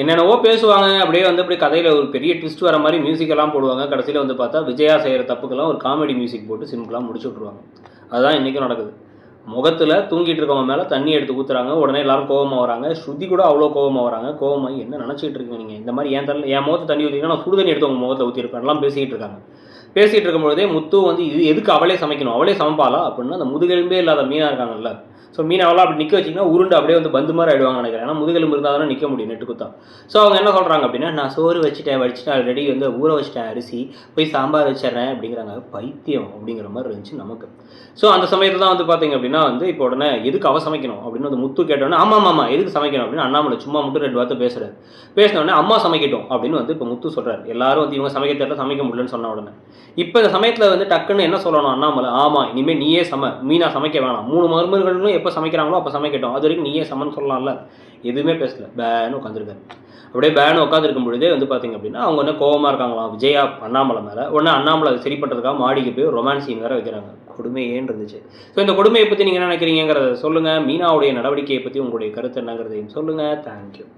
என்னென்னவோ பேசுவாங்க. அப்படியே வந்து அப்படி கதையில் ஒரு பெரிய ட்விஸ்ட் வர மாதிரி மியூசிக்கெல்லாம் போடுவாங்க. கடைசியில் வந்து பார்த்தா விஜயா செய்கிற தப்புக்கெல்லாம் ஒரு காமெடி மியூசிக் போட்டு சிம்பிளாக முடிச்சு விட்ருவாங்க அதுதான் இன்றைக்கும் நடக்குது. முகத்தில் தூங்கிட்டு இருக்கவங்க மேலே தண்ணி எடுத்து ஊற்றுறாங்க உடனே எல்லாரும் கோவமாக வராங்க. ஸ்ருதி கூட அவ்வளோ கோவமாக வராங்க. கோவமாகி என்ன நினச்சிட்டு இருக்கீங்க நீங்கள் இந்த மாதிரி என் தண்ணி என் முகத்தை தண்ணி ஊற்றிங்கன்னா நான் சுடு தண்ணி எடுத்து உங்கள் முகத்தில் ஊற்றிருப்பேன் எல்லாம் பேசிகிட்டு இருக்காங்க. பேசிகிட்டு இருக்கும்பொழுதே முத்து வந்து இது எதுக்கு அவளே சமைக்கணும்? அவளே சமைப்பாளா? அப்படின்னா அந்த முதுகெலும்பே இல்லாத மீனாக இருக்காங்கல்ல. ஸோ மீனவெல்லாம் அப்படி நிற்க வச்சிங்கன்னா உருண்டு அப்படியே வந்து பந்து மாதிரி ஆயிடுவாங்க நினைக்கிறேன். ஏன்னா முதுகெலும்பு இருந்தால் தானே நிற்க முடியும் நெட்டு குத்தா ஸோ அவங்க என்ன சொல்கிறாங்க அப்படின்னா நான் சோறு வச்சுட்டேன் வடிச்சிட்டேன் ஆல்ரெடி வந்து ஊற வச்சிட்டேன் அரிசி போய் சாம்பார் வச்சிடுறேன் அப்படிங்கிறாங்க. பைத்தியம் அப்படிங்கிற மாதிரி இருந்துச்சு நமக்கு. ஸோ அந்த சமயத்தில் தான் வந்து பார்த்தீங்க அப்படின்னா வந்து இப்போ உடனே எதுக்கு அவ சமைக்கணும்? அப்படின்னு வந்து முத்து கேட்டோன்னே ஆமாம் ஆமாம் எதுக்கு சமைக்கணும்? அப்படின்னு அண்ணாமலை சும்மா மட்டும் ரெண்டு வார்த்தை பேசுகிறார் பேசின உடனே அம்மா சமைக்கட்டும் அப்படின்னு வந்து இப்போ முத்து சொல்கிறார் எல்லாரும் வந்து இவங்க சமைக்க தெரியல சமைக்க முடியலன்னு சொன்ன உடனே. இப்போ இந்த சமயத்தில் வந்து டக்குன்னு என்ன சொல்லணும் அண்ணாமலை? ஆமாம் இனிமேல் நீயே சம. மீனா சமைக்க வேணாம். மூணு மருமர்களும் எப்போ சமைக்கிறாங்களோ அப்போ சமைக்கட்டும். அது வரைக்கும் நீயே சமன்னு சொல்லலாம்ல. எதுவுமே பேசல. பேன்னு உட்காந்துருக்காரு அப்படியே பேனு உட்காந்துருக்கும் பொழுதே வந்து பார்த்தீங்க அப்படின்னா அவங்க என்ன கோவமாக இருக்காங்களாம். விஜயா அண்ணாமலை மேலே. உடனே அண்ணாமலை சரி பண்ணுறதுக்காக மாடிக்கு போய் ரொமான்ஸ் சீன் வைக்கிறாங்க. கொடுமை ஏன் இருந்துச்சு ஸோ இந்த கொடுமையை பற்றி நீங்கள் என்ன நினைக்கிறீங்கிறத சொல்லுங்கள் மீனாவுடைய நடவடிக்கையை பற்றி உங்களுடைய கருத்து என்னங்கிறதையும் சொல்லுங்கள் தேங்க்யூ